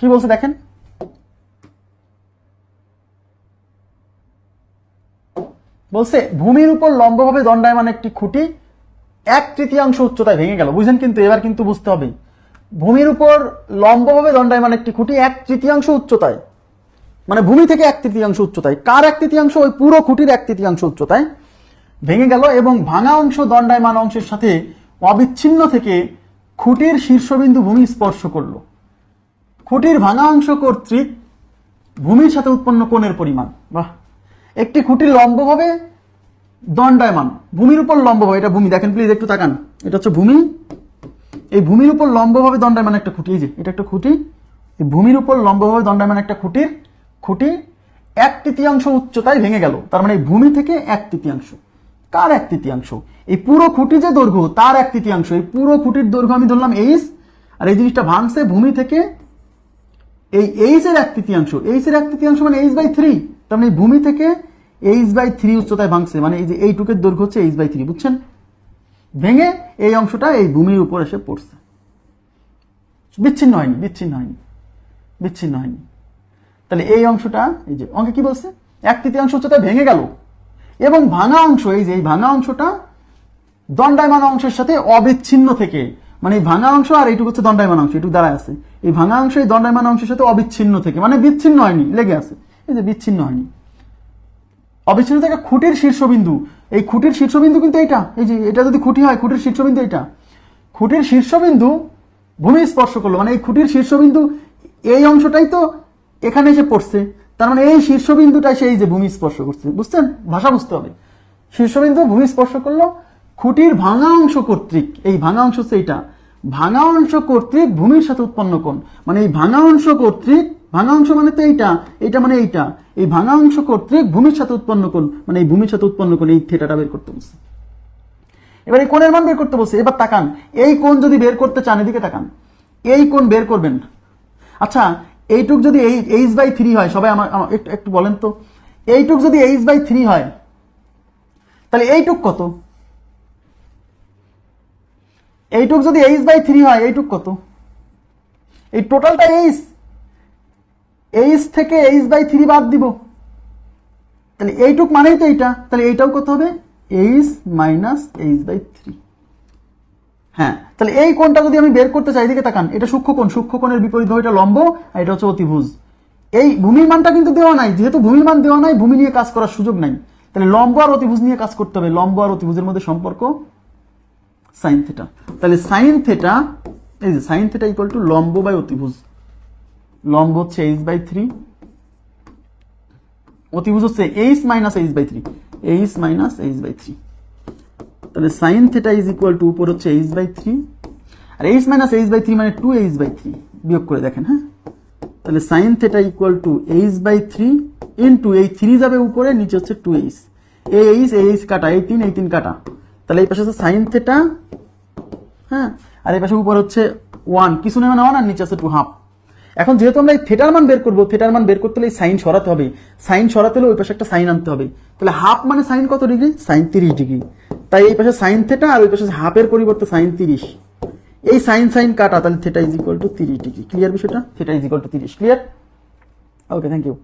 কি বলছে দেখেন? বলছে, ভূমির উপর লম্বভাবে দণ্ডায়মান একটি খুঁটি এক তৃতীয়াংশ উচ্চতায় ভেঙে গেল। বুঝেন কিন্তু, এবার কিন্তু বুঝতে হবে। ভূমির উপর লম্বভাবে দণ্ডায়মান একটি খুঁটি এক তৃতীয়াংশ উচ্চতায়। মানে ভূমি থেকে এক তৃতীয়াংশ উচ্চতায়। কার এক তৃতীয়াংশ? ওই পুরো খুঁটির এক তৃতীয়াংশ উচ্চতায় ভেঙে গেল এবং ভাঙা অংশ দণ্ডায়মান অংশের সাথে অবিচ্ছিন্ন থেকে খুঁটির শীর্ষবিন্দু ভূমি স্পর্শ করল। খুঁটির ভাঙা অংশ কর্তৃক ভূমির সাথে উৎপন্ন কোণের পরিমাণ। বাহ। একটি খুঁটির লম্বভাবে দণ্ডায়মান। ভূমির উপর লম্বভাবে এটা ভূমি। দেখেন প্লিজ একটু তাকান। এটা হচ্ছে ভূমি। এই ভূমির উপর লম্বভাবে দণ্ডায়মান একটা খুঁটি। এই যে, এটা একটা খুঁটি। এই ভূমির উপর লম্বভাবে দণ্ডায়মান একটা খুঁটির খুঁটি। এক তৃতীয়াংশ উচ্চতায় ভেঙে গেল। তার মানে এই ভূমি থেকে এক তৃতীয়াংশ। কার এক তৃতীয়াংশ? এই পুরো খুঁটি যে দৈর্ঘ্য, তার এক তৃতীয়াংশ। এই পুরো খুঁটির দৈর্ঘ্য আমি ধরলাম এইচ আর এই জিনিসটা ভাঙছে ভূমি থেকে এই এইচ এর এক তৃতীয়াংশ এইচ এর এক তৃতীয়াংশ মানে এইচ বাই থ্রি তার মানে ভূমি থেকে এইচ বাই থ্রি উচ্চতায় ভাঙছে মানে এই যে এইটুকের দৈর্ঘ্য হচ্ছে এইচ বাই থ্রি বুঝছেন? ভেঙে এই অংশটা এই ভূমির উপর এসে পড়ছে। বিচ্ছিন্ন হয়নি বিচ্ছিন্ন হয়নি বিচ্ছিন্ন হয়নি। তাহলে এই অংশটা, এই যে অঙ্কে কি বলছে? এক তৃতীয়াংশ উচ্চতায় ভেঙে গেল, এবং ভাঙা অংশ, এই যে এই ভাঙা অংশটা দণ্ডায়মান অংশের সাথে অবিচ্ছিন্ন থেকে মানে এই ভাঙা অংশ আর এইটুকু হচ্ছে দণ্ডায়মান অংশ এটুকু দাঁড়ায় আছে। এই ভাঙা অংশ, এই দণ্ডায়মান অংশের সাথে অবিচ্ছিন্ন থেকে মানে বিচ্ছিন্ন হয়নি, লেগে আছে। এই যে বিচ্ছিন্ন হয়নি। অবিচ্ছিন্ন থেকে খুঁটির শীর্ষবিন্দু, এই খুঁটির শীর্ষবিন্দু কিন্তু এইটা, এই যে এটা যদি খুঁটি হয়, খুঁটির শীর্ষবিন্দু এইটা। খুঁটির শীর্ষবিন্দু ভূমি স্পর্শ করল মানে এই খুঁটির শীর্ষবিন্দু এই অংশটাই তো এখানে এসে পড়ছে, তার মানে এই শীর্ষবিন্দুটা সেই যে ভূমি স্পর্শ করছে, বুঝছেন? ভাষা বুঝতে হবে। শীর্ষবিন্দু ভূমি স্পর্শ করল খুঁটির ভাঙা অংশ কর্তৃক, এই ভাঙা অংশ এইটা, ভাঙা অংশ কর্তৃক ভূমির সাথে উৎপন্ন কোণ। মানে এই ভাঙা অংশ কর্তৃক, ভাঙা অংশ মানে তো এইটা এইটা মানে এইটা, এই ভাঙা অংশ কর্তৃক ভূমির সাথে উৎপন্ন কোণ মানে এই ভূমির সাথে উৎপন্ন কোণ, এই থেটাটা বের করতে বলছে। এবার এই কোণের মান বের করতে বলছে, এবার তাকান, এই কোণ যদি বের করতে চান, এদিকে তাকান, এই কোণ বের করবেন। আচ্ছা এইটুক যদি এই, এইচ বাই থ্রি হয়, সবাই আমার আমার, একটু একটু বলেন তো, এইটুক যদি এইচ বাই থ্রি হয়, তাহলে এইটুক কত? এইটুক যদি এইচ বাই থ্রি হয়, এইটুক কত? এই টোটালটা এইচ এইচ থেকে এইচ বাই থ্রি বাদ দিব। তাহলে এইটুক মানেই তো এইটা। তাহলে এইটাও কত হবে? H minus H by three হ্যাঁ তাহলে এই কোণটা যদি আমি বের করতে চাই, এদিকে তাকান। এটা সূক্ষ্ম কোণ। সূক্ষ্ম কোণের বিপরীত ভাবে এটা লম্ব, আর এটা হচ্ছে অতিভুজ। এই ভূমির মানটা কিন্তু দেওয়া নাই। যেহেতু ভূমির মান দেওয়া নাই, ভূমি নিয়ে কাজ করার সুযোগ নাই। তাহলে লম্ব আর অতিভুজ নিয়ে কাজ করতে হবে। লম্ব আর অতিভুজের মধ্যে সম্পর্ক সাইন থেটা তাহলে সাইন থেটা এই যে সাইন থেটা ইকুয়াল টু লম্ব বাই অতিভুজ। লম্ব হচ্ছে এইচ বাই থ্রি অতিভুজ হচ্ছে H minus H by three H minus H by three তাহলে sine theta is equal to উপর হচ্ছে H by three R H minus H by three মানে টু এইচ বাই থ্রি বিয়োগ করে দেখেন হ্যাঁ? তাহলে sine theta equal to H by three into এই থ্রি যাবে উপরে, নিচে হচ্ছে টু এইচ এই এইচ এই এইচ কাটা, এই তিন এই তিন কাটা। তাহলে এই পাশে হচ্ছে সাইন থেটা হ্যাঁ? আর এই পাশে উপর হচ্ছে ওয়ান কিছু নেই মানে ওয়ান আর নিচে আছে টু হাফ এখন যেহেতু আমরা এই থেটার মান বের করব থেটার মান বের করতে হলে এই সাইন সরাতে হবে। সাইন সরাতে হলে ওই পাশে একটা সাইন আনতে হবে। তাহলে হাফ মানে সাইন কত ডিগ্রি সাইন তিরিশ ডিগ্রি তাই এই পাশে সাইন থেটা আর ওই পাশে হাফের পরিবর্তে সাইন তিরিশ। এই সাইন সাইন কাটা, তাহলে থেটা ইজ ইকুয়াল টু তিরিশ ডিগ্রি ক্লিয়ার বিষয়টা? থেটা ইজ ইকুয়াল টু তিরিশ। Clear okay thank you